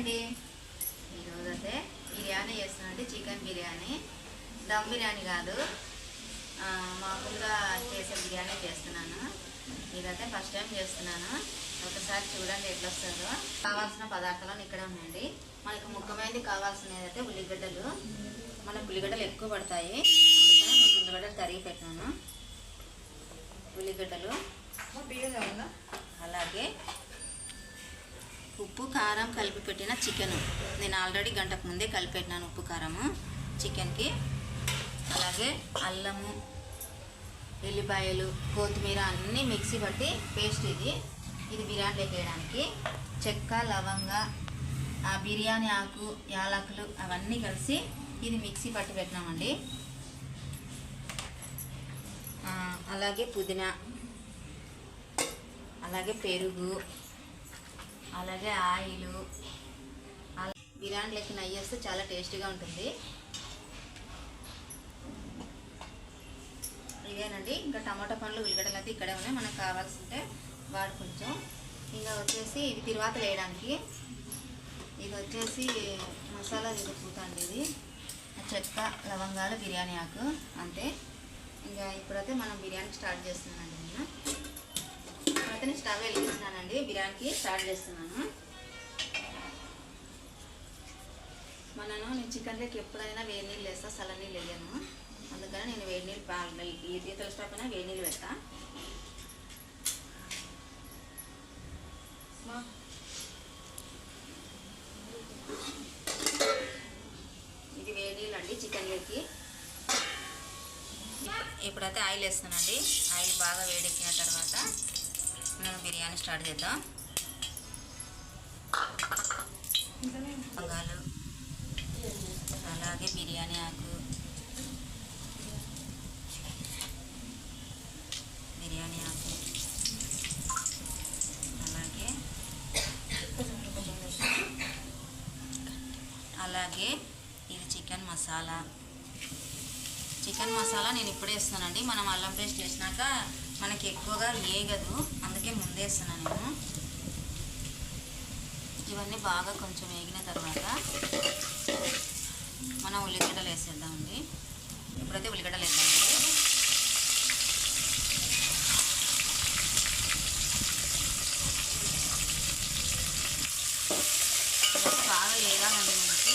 అండి ఈరోజు అయితే బిర్యానీ చేస్తున్నానండి చికెన్ బిర్యానీ. దమ్ బిర్యానీ కాదు. మామూలుగా చేసే బిర్యానీ చేస్తున్నాను. ఇదైతే ఫస్ట్ టైం చేస్తున్నాను. ఒకసారి చూడండి ఎట్లా వస్తుందో కావాల్సిన పదార్థాలు ఇక్కడ ఉన్నాయండి మనకు ముఖ్యమైనది కావాల్సినది అయితే ఉల్లిగడ్డలు. మనకు ఉల్లిగడ్డలు ఎక్కువ పడతాయి. అందుకని నేను ఉల్లిగడ్డలు తరిగి పెట్టినాను ఉల్లిగడ్డలు. అలాగే ఉప్పు కారం కలిపి పెట్టిన చికెను. నేను ఆల్రెడీ గంటకు ముందే కలిపి పెట్టినాను ఉప్పు కారము చికెన్కి. అలాగే అల్లము ఎల్లిపాయలు కొత్తిమీర అన్నీ మిక్సీ పట్టి పేస్ట్ ఇది. ఇది బిర్యానీలోకి వేయడానికి చెక్క లవంగ ఆ బిర్యానీ ఆకు యాలకులు అవన్నీ కలిసి ఇది మిక్సీ పట్టి పెట్టినామండి. అలాగే పుదీనా అలాగే పెరుగు అలాగే ఆయిల్ బిర్యానీ లెక్క నెయ్యి చాలా టేస్టీగా ఉంటుంది. ఇవేనండి. ఇంకా టమాటా పండ్లు ఉల్లిగడ్డలు అయితే ఇక్కడే ఉన్నాయి. మనకు కావాల్సి ఉంటే వాడు కొంచెం ఇంకా వచ్చేసి ఇది తిరువాత వేయడానికి. ఇది వచ్చేసి మసాలా దిగుతుందండి ఇది. చెక్క లవంగాలు బిర్యానీ ఆకు అంతే. ఇంకా ఇప్పుడైతే మనం బిర్యానీ స్టార్ట్ చేస్తున్నామండి నేను. ఇప్పుడైతే నేను స్టవ్ వెలిగిస్తున్నానండి బిర్యానీకి స్టార్ట్ చేస్తున్నాను. మనను నేను చికెన్లోకి ఎప్పుడైనా వేడి నీళ్ళు వేస్తా చల్ల నీళ్ళు వేయను. అందుకని నేను వేడి నీళ్ళు బాగా ఈ ఈతల స్టవ్ అయినా వేడి నీళ్ళు పెడతా. ఇది వేడి నీళ్ళు అండి చికెన్లోకి ఇప్పుడైతే ఆయిల్ వేస్తానండి ఆయిల్ బాగా వేడెక్కిన తర్వాత మనం బిర్యానీ స్టార్ట్ చేద్దాం. పొంగాలు అలాగే బిర్యానీ ఆకు బిర్యానీ ఆకు అలాగే అలాగే ఇది చికెన్ మసాలా. చికెన్ మసాలా నేను ఇప్పుడే ఇస్తానండి మనం అల్లం పేస్ట్ చేసినాక మనకి ఎక్కువగా వేగదు అందుకే ముందేస్తున్నాను నేను. ఇవన్నీ బాగా కొంచెం వేగిన తర్వాత మనం ఉల్లిగడ్డలు వేసేద్దామండి. ఇప్పుడైతే ఉల్లిగడ్డలు వేద్దామండి. బాగా వేగాలండి మనకి.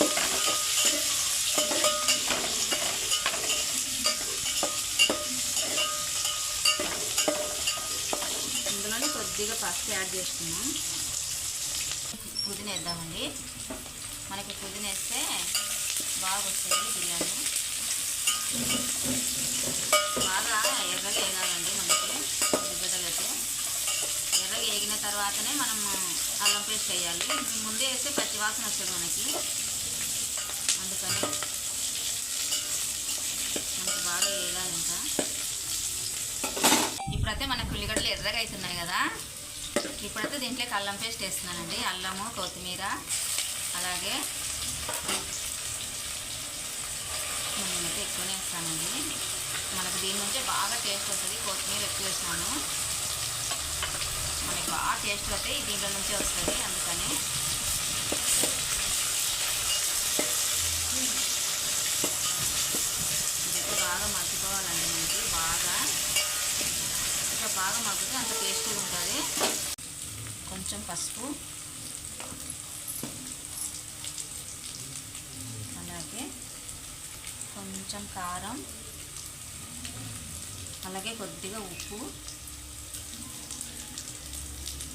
ఇందులో పసుపు యాడ్ చేసుకున్నాం పుదీనా వేద్దామండి మనకి పుదీనా వేస్తే బాగా వస్తుంది బిర్యానీ. బాగా ఎర్రగా వేగాలండి మనకి ఉల్లిగడ్డలు ఎర్రగా వేగిన తర్వాతనే మనం అల్లం పేస్ట్ వేయాలి. ముందే వేస్తే పచ్చి వాసన వస్తుంది మనకి. అందుకని మనకి బాగా వేయాలి ఇంకా. ఇప్పుడైతే మనకు ఉల్లిగడ్డలు ఎర్రగా అవుతున్నాయి కదా. ఇప్పుడైతే దీంట్లోకి అల్లం పేస్ట్ వేస్తున్నానండి. అల్లము కొత్తిమీర అలాగే నేనైతే ఎక్కువనే వేస్తానండి. మనకు దీని నుంచే బాగా టేస్ట్ వస్తుంది. కొత్తిమీర ఎక్కువ వేస్తాను మనకి బాగా టేస్ట్ అయితే దీంట్లో నుంచే వస్తుంది. అందుకని ఇదైతే బాగా మగ్గిపోవాలండి మనకి. బాగా ఇంకా బాగా మగ్గితే అంత టేస్టీగా ఉంటుంది. కొంచెం పసుపు. అలాగే కొంచెం కారం. అలాగే కొద్దిగా ఉప్పు.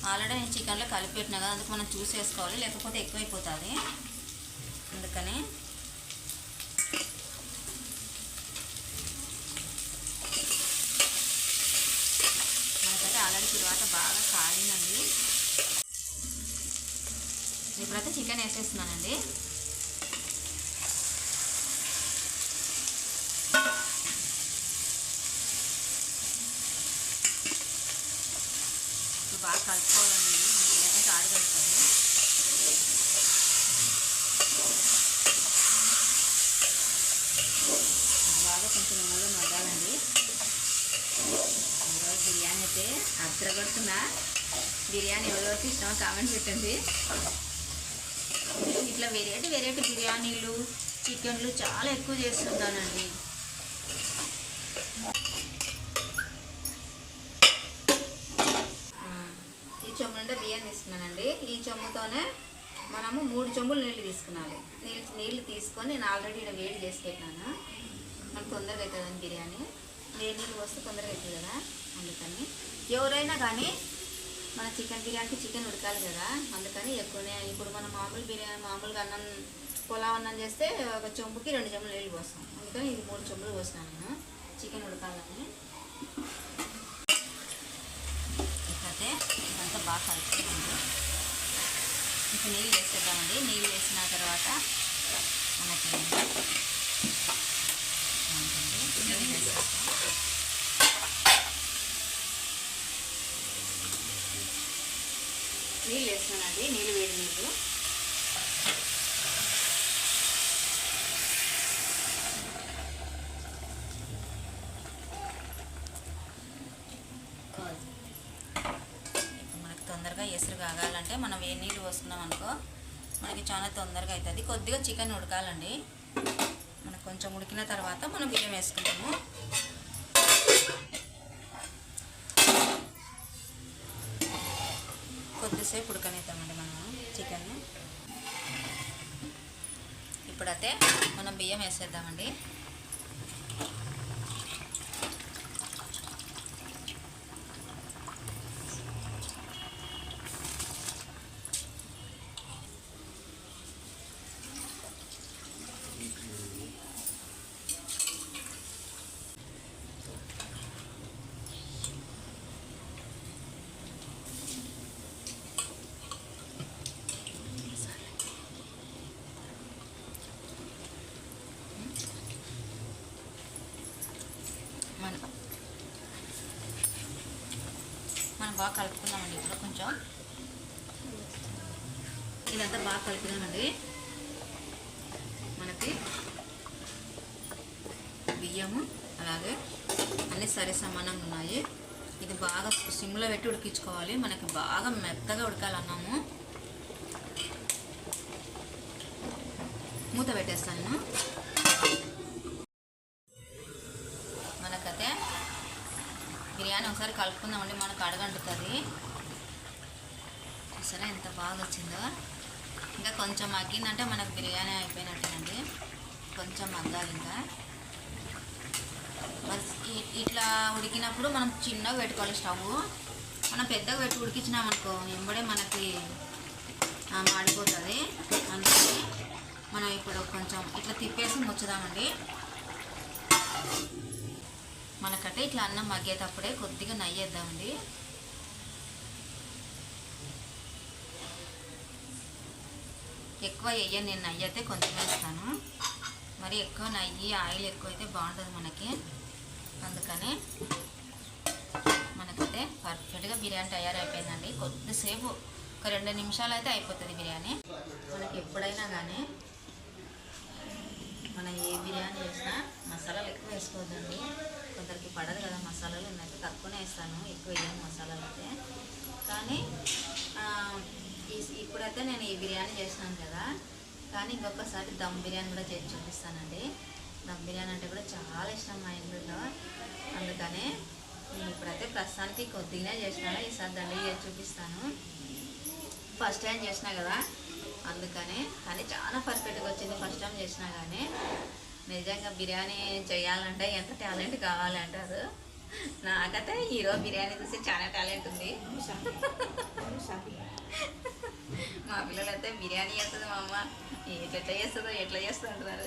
ఆల్రెడీ నేను చికెన్లో కలిపి పెట్టినా కదా అందుకు మనం చూసేసుకోవాలి లేకపోతే ఎక్కువైపోతుంది. అందుకని మనకైతే ఆల్రెడీ తర్వాత బాగా కాలిందండి ఇప్పుడైతే చికెన్ వేసేస్తున్నానండి. బాగా కలుపుకోవాలండి. ఇది మనకి లేకపోతే బాగా కొంచెం నూనెలో మగ్గాలండి. ఈరోజు బిర్యానీ అయితే అద్దరగొడుతున్నా. బిర్యానీ ఎవరెవరికి ఇష్టమో కామెంట్ పెట్టండి. ఇట్లా వెరైటీ వెరైటీ బిర్యానీలు చికెన్లు చాలా ఎక్కువ చేస్తుంటానండి. ఈ చెంబు నుండి బియ్యం తీసుకున్నానండి. ఈ చెంబుతోనే మనము మూడు చెంబులు నీళ్ళు తీసుకున్నాలి నీళ్ళు నీళ్ళు తీసుకొని నేను ఆల్రెడీ ఇక్కడ వేడి చేసి పెట్టినాను మనకు తొందరగా అవుతుందండి బిర్యానీ. వేడి నీళ్ళు వస్తే తొందరగా అవుతుంది కదా అందుకని. ఎవరైనా కానీ మన చికెన్ బిర్యానీకి చికెన్ ఉడకాలి కదా అందుకని ఎక్కువనే ఇప్పుడు మనం మామూలు బిర్యానీ మామూలుగా అన్నం పులావ్ అన్నం చేస్తే ఒక చెంబుకి రెండు చెంబులు నీళ్ళు పోస్తాం అందుకని ఇది మూడు చెంబులు పోస్తాను నేను చికెన్ ఉడకాలని ఇకపోతే ఇదంతా బాగా కలుపుతుంది ఇంకా నీళ్ళు వేసేద్దామండి నీళ్ళు వేసిన తర్వాత మనకి ఉంటుంది. నీళ్ళు వేసేస్తాం. నీళ్ళు వేస్తున్నానండి నీళ్ళు వేడి నీళ్ళు. ఇప్పుడు మనకి తొందరగా ఎసురు కాగాలంటే మనం ఏ నీళ్ళు పోసుకున్నాం అనుకో మనకి చాలా తొందరగా అవుతుంది కొద్దిగా చికెన్ ఉడకాలండి. మనకు కొంచెం ఉడికిన తర్వాత మనం బియ్యం వేసుకుంటాము. కొద్దిసేపు ఉడకనిద్దామండి మనం చికెన్ ఇప్పుడైతే మనం బియ్యం వేసేద్దామండి మనం మనం బాగా కలుపుకుందామండి ఇప్పుడు కొంచెం. ఇదంతా బాగా కలుపుదామండి మనకి బియ్యము అలాగే అన్నీ సరే సమానంగా ఉన్నాయి. ఇది బాగా సిమ్లో పెట్టి ఉడికించుకోవాలి. మనకి బాగా మెత్తగా ఉడకాలన్నాము. మూత పెట్టేస్తాను. ఒకసారి కలుపుకుందామండి మనకు అడగంటుతుంది. చూసారా ఎంత బాగా వచ్చిందో ఇంకా కొంచెం మగ్గిందంటే మనకు బిర్యానీ అయిపోయినట్టేనండి. కొంచెం మగ్గాలి ఇంకా. ఇ- ఇట్లా ఉడికినప్పుడు మనం చిన్నగా పెట్టుకోవాలి స్టవ్ మనం పెద్దగా పెట్టి ఉడికించినామనుకో ఎంబడే మనకి మాడిపోతుంది. అందుకని మనం ఇప్పుడు కొంచెం ఇట్లా తిప్పేసి ముచ్చుదామండి మనకైతే ఇట్లా అన్నం మగ్గేటప్పుడే కొద్దిగా నయ్యేద్దామండి. ఎక్కువ వేయను నేను నెయ్యి అయితే కొంచెం వేస్తాను. మరి ఎక్కువ నెయ్యి ఆయిల్ ఎక్కువ అయితే బాగుంటుంది మనకి. అందుకని మనకైతే పర్ఫెక్ట్గా బిర్యానీ తయారైపోయిందండి. కొద్దిసేపు ఒక రెండు నిమిషాలు అయితే అయిపోతుంది బిర్యానీ. మనకి ఎప్పుడైనా కానీ మనం ఏ బిర్యానీ చేసినా మసాలాలు ఎక్కువ వేసుకోవద్దండి. కొందరికి పడదు కదా మసాలాలు నేనైతే తక్కువనే వేస్తాను ఎక్కువ వేయను మసాలాలు అయితే. కానీ ఈ- ఇప్పుడైతే నేను ఈ బిర్యానీ చేసినాను కదా కానీ ఇంకొకసారి దమ్ బిర్యానీ కూడా చేసి చూపిస్తానండి. దమ్ బిర్యానీ అంటే కూడా చాలా ఇష్టం మా ఇంట్లో. అందుకనే నేను ఇప్పుడైతే ప్రస్తుతానికి కొద్దిగానే చేసినా ఈసారి దండి చేసి చూపిస్తాను. ఫస్ట్ టైం చేసినా కదా అందుకనే కానీ చాలా పర్ఫెక్ట్గా వచ్చింది ఫస్ట్ టైం చేసినా కానీ నిజంగా బిర్యానీ చేయాలంటే ఎంత టాలెంట్ కావాలంటారు నాకైతే హీరో బిర్యానీ చూసి చాలా టాలెంట్ ఉంది. మా పిల్లలైతే బిర్యానీ చేస్తుంది మా అమ్మ. ఎట్లా చేస్తుందో ఎట్లా చేస్తుందో అంటున్నారు.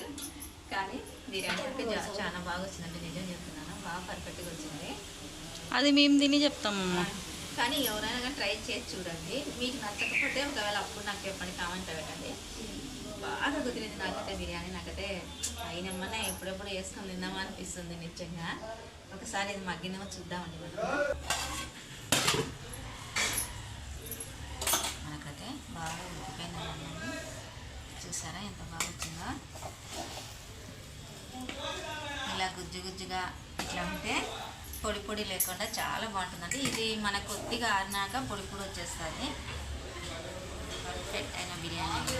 కానీ బిర్యానీ చా- చాలా బాగా వచ్చిందండి నిజం చెప్తున్నాను. బాగా పర్ఫెక్ట్గా వచ్చింది. అది మేము తిని చెప్తామమ్మా కానీ ఎవరైనా కానీ ట్రై చేసి చూడండి. మీకు నచ్చకపోతే ఒకవేళ అప్పుడు నాకు చెప్పండి కామెంట్ పెట్టండి. బాగా కుదిరింది నాకైతే బిర్యానీ నాకైతే అయినమ్మనే ఎప్పుడెప్పుడు వేసుకొని తిందామా అనిపిస్తుంది నిజంగా. ఒకసారి ఇది మగ్గినేమో చూద్దామండి మనం. మనకైతే బాగా ఉడికిపోయిందండి చూసారా ఎంత బాగా వచ్చిందో? ఇలా గుజ్జు గుజ్జుగా ఇట్లా ఉంటే పొడి పొడి లేకుండా చాలా బాగుంటుందండి. ఇది మన కొద్దిగా ఆరినాక పొడి పొడి వచ్చేస్తుంది. పర్ఫెక్ట్ అయిన బిర్యానీ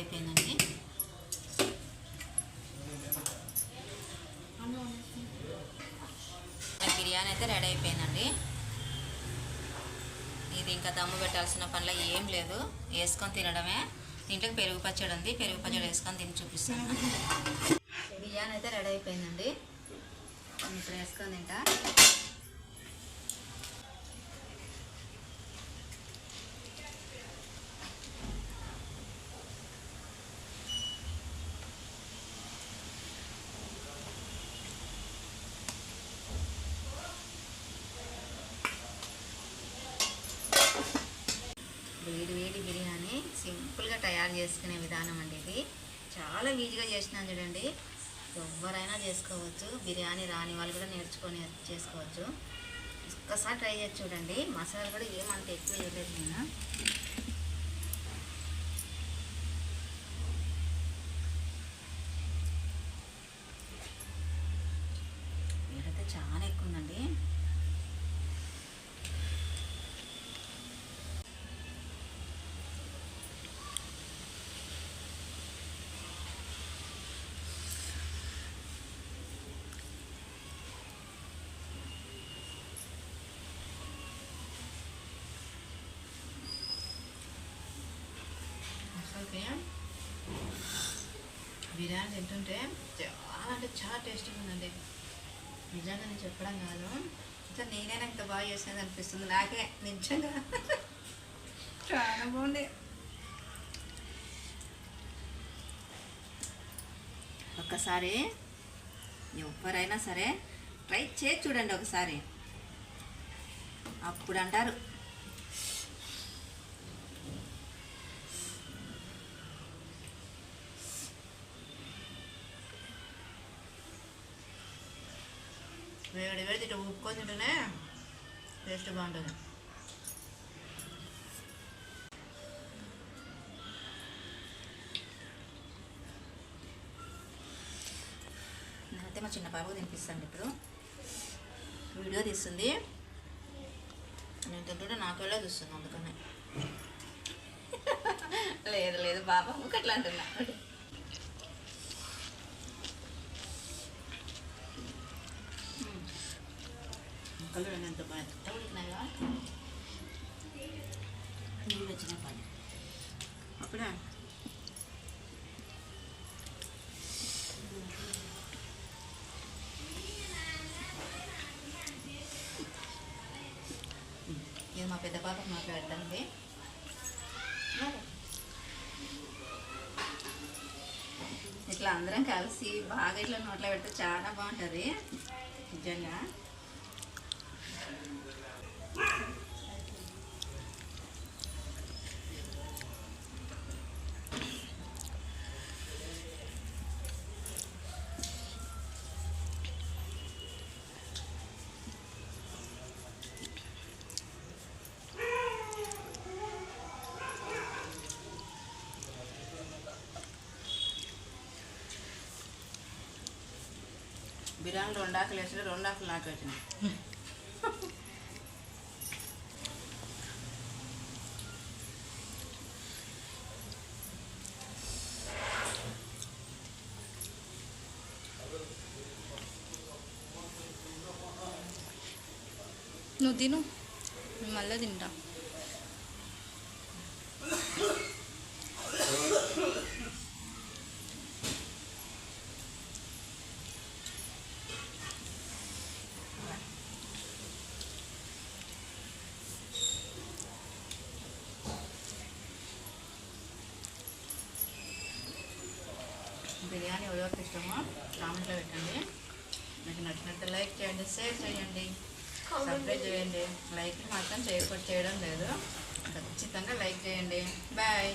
అయిపోయిందండి. బిర్యానీ అయితే రెడీ అయిపోయిందండి. ఇది ఇంకా దమ్ము పెట్టాల్సిన పనిలో ఏం లేదు. వేసుకొని తినడమే. దీంట్లో పెరుగు పచ్చడి ఉంది. పెరుగు పచ్చడి వేసుకొని తిని చూపిస్తాను. బిర్యానీ అయితే రెడీ అయిపోయిందండి. ఇప్పుడు వేసుకొని తింటా. తయారు చేసుకునే విధానం అండి ఇది. చాలా ఈజీగా చేసినాను చూడండి. ఎవరైనా చేసుకోవచ్చు. బిర్యానీ రాని వాళ్ళు కూడా నేర్చుకొని చేసుకోవచ్చు. ఒక్కసారి ట్రై చేసి చూడండి. మసాలా కూడా ఏమంత ఎక్కువ వేయలేదు నేను వేడైతే చాలా ఎక్కువ ఉందండి అసలుకి బిర్యానీ తింటుంటే చాలా అంటే చాలా టేస్టీగా ఉందండి. నిజంగా నేను చెప్పడం కాదు. ఇంకా నేనైనా ఇంత బాగా చేసినది అనిపిస్తుంది. నాకే నిజంగా. చాలా బాగుంది. ఒక్కసారి ఎవరైనా సరే ట్రై చేసి చూడండి ఒకసారి. అప్పుడు అంటారు వేడి వేడి తింటేనే టేస్ట్ బాగుంటుంది. నేనైతే మా చిన్న బాబుకు తినిపిస్తాను ఇప్పుడు. వీడియో తీస్తుంది. నేను తింటుంటే నాకు వెళ్ళే చూస్తుంది అందుకనే. లేదు లేదు బాబా అట్లా అంటున్నా పెద్ద పాప మాట్లాడుతుంది ఇట్లా అందరం కలిసి బాగా ఇట్లా నోట్లో పెడితే చాలా బాగుంటుంది. నిజంగా. బిర్యానీ రెండు ఆకులు వేసి రెండు ఆకులు నాకు పెట్టింది నువ్వు తిను. మళ్ళీ తింటా బిర్యానీ ఎవరికి ఇష్టమో? కామెంట్లో పెట్టండి. మీకు నచ్చినట్టు లైక్ చేయండి షేర్ చేయండి. సబ్స్క్రైబ్ చేయండి. లైక్ మాత్రం చేయకపోతే చేయడం లేదు. ఖచ్చితంగా లైక్ చేయండి. బాయ్